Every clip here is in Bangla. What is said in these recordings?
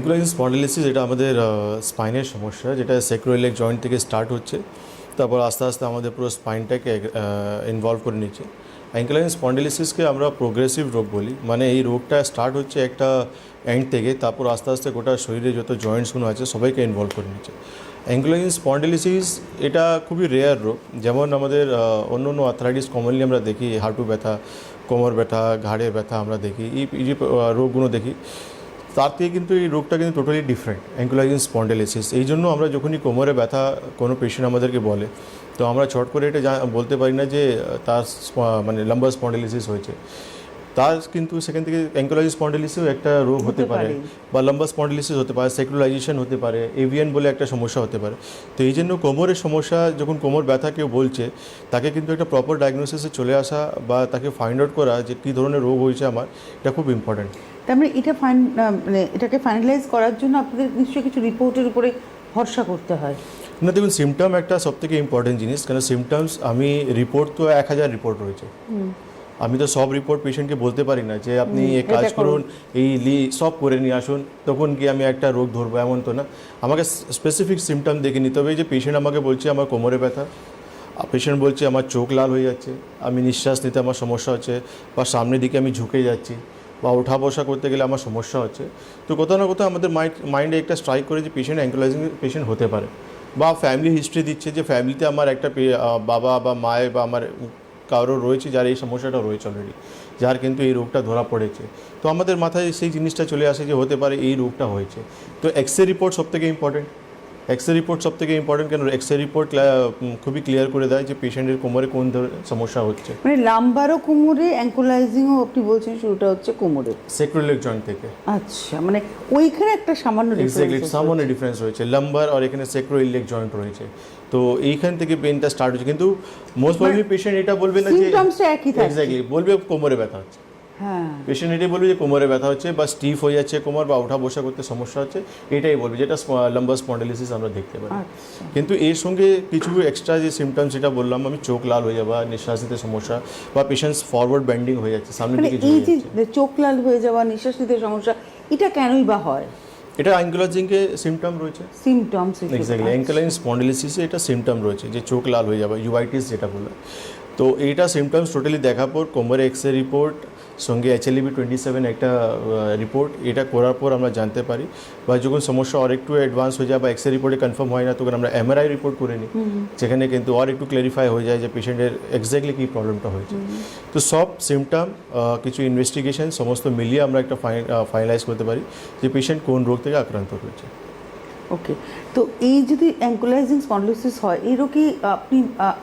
অ্যাঙ্কুলাইন স্পন্ডিলিসিস এটা আমাদের স্পাইনের সমস্যা, যেটা সেক্রোইলেক জয়েন্ট থেকে স্টার্ট হচ্ছে, তারপর আস্তে আস্তে আমাদের পুরো স্পাইনটাকে ইনভলভ করে নিচ্ছে। অ্যাঙ্কুলাইন স্পন্ডিলিসিসকে আমরা প্রোগ্রেসিভ রোগ বলি। মানে এই রোগটা স্টার্ট হচ্ছে একটা এন্ড থেকে, তারপর আস্তে আস্তে গোটা শরীরে যত জয়েন্টসগুলো আছে, সবাইকে ইনভলভ করে নিচ্ছে। অ্যাঙ্কুলাইন স্পন্ডিলিসিস এটা খুবই রেয়ার রোগ। যেমন আমাদের অন্য অন্য আর্থারাইটিস কমনলি আমরা দেখি, হাঁটু ব্যথা, কোমর ব্যথা, ঘাড়ে ব্যথা আমরা দেখি। এই যে রোগগুলো দেখি তার থেকে কিন্তু এই রোগটা কিন্তু টোটালি ডিফারেন্ট অ্যাঙ্কুলাইজিং স্পন্ডেলিসিস এই জন্য আমরা যখনই কোমরে ব্যথা কোনো পেশেন্ট আমাদেরকে বলে তো আমরা ছট করে এটা বলতে পারি না যে তার মানে লাম্বার স্পন্ডেলিসিস হয়েছে। তার কিন্তু সেখান থেকে অ্যাঙ্কুলাইজিং স্পন্ডেলিসিসও একটা রোগ হতে পারে বা লম্বা স্পন্ডেলিসিস হতে পারে সেকুলাইজেশন হতে পারে এভিয়ান বলে একটা সমস্যা হতে পারে। তো এই জন্য কোমরের সমস্যা যখন কোমর ব্যথা কেউ বলছে তাকে কিন্তু একটা প্রপার ডায়াগনোসিসে চলে আসা বা তাকে ফাইন্ড আউট করা যে কী ধরনের রোগ হয়েছে আমার এটা খুব ইম্পর্ট্যান্ট তার মানে এটা ফাইন মানে এটাকে ফাইনালাইজ করার জন্য আপনাদের নিশ্চয়ই কিছু রিপোর্টের উপরে ভরসা করতে হয়। না দেখুন সিমটম একটা সব থেকে ইম্পর্টেন্ট জিনিস কেন সিমটমস আমি রিপোর্ট তো এক হাজার রিপোর্ট রয়েছে। আমি তো সব রিপোর্ট পেশেন্টকে বলতে পারি না যে আপনি এই কাজ করুন। করুন এই লি সব করে নিয়ে আসুন তখন কি আমি একটা রোগ ধরবো এমন তো না। আমাকে স্পেসিফিক সিমটম দেখে নিতে হবে যে পেশেন্ট আমাকে বলছে আমার কোমরে ব্যথা। পেশেন্ট বলছে আমার চোখ লাল হয়ে যাচ্ছে। আমি নিঃশ্বাস নিতে আমার সমস্যা হচ্ছে বা সামনের দিকে আমি ঝুঁকে যাচ্ছি। বা ওঠা বসা করতে গেলে আমার সমস্যা হচ্ছে। তো কোথাও না কোথাও আমাদের মাইন্ড, মাইন্ডে একটা স্ট্রাইক করে যে পেশেন্ট অ্যাঙ্কুলাইজিং পেশেন্ট হতে পারে। বা ফ্যামিলি হিস্ট্রি দিচ্ছে যে ফ্যামিলিতে আমার একটা বাবা বা মায়ের বা আমার কারও রয়েছে যার এই সমস্যাটা রয়েছে অলরেডি যার কিন্তু এই রোগটা ধরা পড়েছে। তো আমাদের মাথায় সেই জিনিসটা চলে আসে যে হতে পারে এই রোগটা হয়েছে। তো এক্স রে রিপোর্ট সব থেকে ইম্পর্টেন্ট এক্স রে রিপোর্ট সব থেকে ইম্পর্টেন্ট কেন এক্স রে রিপোর্ট খুবই ক্লিয়ার করে দেয় যে পেশেন্টের কোমরে কোন ধরনের সমস্যা হচ্ছে। মানে লাম্বারও কোমরে অ্যাঙ্কুলাইজিংও আপনি বলছেন শুরুটা হচ্ছে কোমরে। সেক্রোলিক জয়েন্ট থেকে। আচ্ছা মানে ওইখানে একটা সামান্য এক্স্যাক্টলি সামান্য ডিফারেন্স রয়েছে। লাম্বার আর এখানে সেক্রো ইলেক জয়েন্ট রয়েছে। তো এইখান থেকে পেনটা স্টার্ট হচ্ছে। কিন্তু মোস্ট প্রবলি পেশেন্ট এটা বলবে না যে একই থাকে। এক্স্যাক্টলি বলবে কোমরে ব্যথা হচ্ছে। পেশেন্ট এটাই বলবে যে কোমরে ব্যথা হচ্ছে বা স্টিফ হয়ে যাচ্ছে কোমর বা ওঠা বসা করতে সমস্যা হচ্ছে এটাই বলবে যেটা লম্বা স্পন্ডেলিসিস আমরা দেখতে পারি। আচ্ছা। কিন্তু এর সঙ্গে কিছু এক্সট্রা যে সিমটমস যেটা বললাম আমি চোখ লাল হয়ে যাওয়া নিঃশ্বাস নিতে সমস্যা বা পেশেন্টস ফরওয়ার্ড বেন্ডিং হয়ে যাচ্ছে সামনের মানে দিকে এই যে চোখ লাল হয়ে যাওয়া নিঃশ্বাস নিতে সমস্যা এটা কেনই বা হয়? এটা অ্যাঙ্কুলাজিংকে সিমটম রয়েছে। সিমটমস এক্স্যাক্টলি অ্যাঙ্কেলাইন স্পন্ডিলিসিসে এটা সিমটম রয়েছে যে চোখ লাল হয়ে যাবে ইউআইটিস যেটা বলে। তো এইটা সিমটমস টোটালি দেখার পর কোমরে এক্স রে রিপোর্ট সঙ্গে এইচএলবি টোয়েন্টি সেভেন একটা রিপোর্ট এটা করার পর আমরা জানতে পারি। বা যখন সমস্যা আর একটু অ্যাডভান্স হয়ে যায় বা এক্স রে রিপোর্টে কনফার্ম হয় না তখন আমরা এমআরআই রিপোর্ট করে নিই। যেখানে কিন্তু আর একটু ক্লারিফাই হয়ে যায় যে পেশেন্টের এক্স্যাক্টলি কী প্রবলেমটা হয়েছে। তো সব সিমটাম কিছু ইনভেস্টিগেশন সমস্ত মিলিয়ে আমরা একটা ফাইনালাইজ করতে পারি যে পেশেন্ট কোন রোগ থেকে আক্রান্ত হয়েছে। ওকে তো এই যদি অ্যাঙ্কুলাইজিং স্পন্ডলোসিস হয় এই রোগী আপনি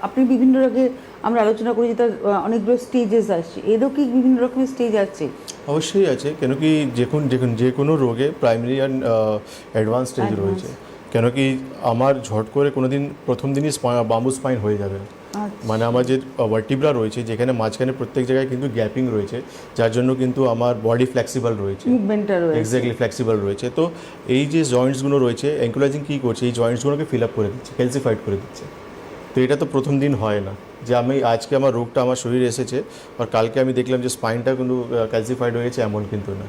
আপনি বিভিন্ন রোগে আমরা আলোচনা করি যে তার অনেকগুলো স্টেজেস আসছে। এরও কি বিভিন্ন রকমের স্টেজ আছে? অবশ্যই আছে কেন কি যখন যখন যে কোনো রোগে প্রাইমারি অ্যান্ড অ্যাডভান্স স্টেজ রয়েছে। কেন কি আমার ঝট করে কোনো দিন প্রথম দিনই বাম্বু স্পাইন হয়ে যাবে। আচ্ছা। মানে আমার যে ভার্টিব্রা রয়েছে যেখানে মাঝখানে প্রত্যেক জায়গায় কিন্তু গ্যাপিং রয়েছে যার জন্য কিন্তু আমার বডি ফ্লেক্সিবল রয়েছে। মুভমেন্টটা রয়েছে। এক্স্যাক্টলি ফ্লেক্সিবল রয়েছে। তো এই যে জয়েন্টসগুলো রয়েছে অ্যাঙ্কুলাইজিং কী করছে? এই জয়েন্টসগুলোকে ফিল আপ করে দিচ্ছে ক্যালসিফাইড করে দিচ্ছে। তো এটা তো প্রথম দিন হয় না। যে আমি, আজকে আমার রোগটা আমার শরীরে এসেছে, আর কালকে আমি দেখলাম যে স্পাইনটা কিন্তু ক্যালসিফাইড হয়েছে, এমন কিন্তু না।